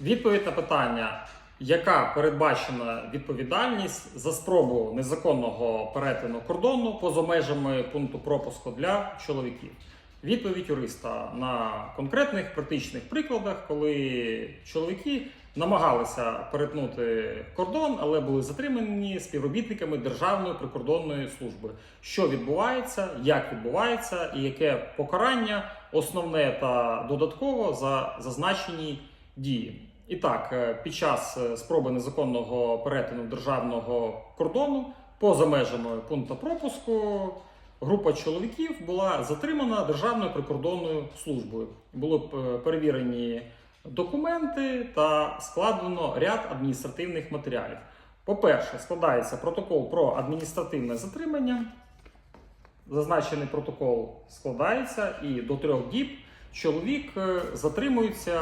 Відповідь на питання, яка передбачена відповідальність за спробу незаконного перетину кордону поза межами пункту пропуску для чоловіків. Відповідь юриста на конкретних практичних прикладах, коли чоловіки намагалися перетнути кордон, але були затримані співробітниками Державної прикордонної служби. Що відбувається, як відбувається, і яке покарання основне та додатково за зазначені дії. І так, е, під час е, спроби незаконного перетину державного кордону поза межами пункту пропуску група чоловіків була затримана Державною прикордонною службою. Були е, перевірені документи та складено ряд адміністративних матеріалів. По-перше, складається протокол про адміністративне затримання. Зазначений протокол складається і до трьох діб чоловік затримується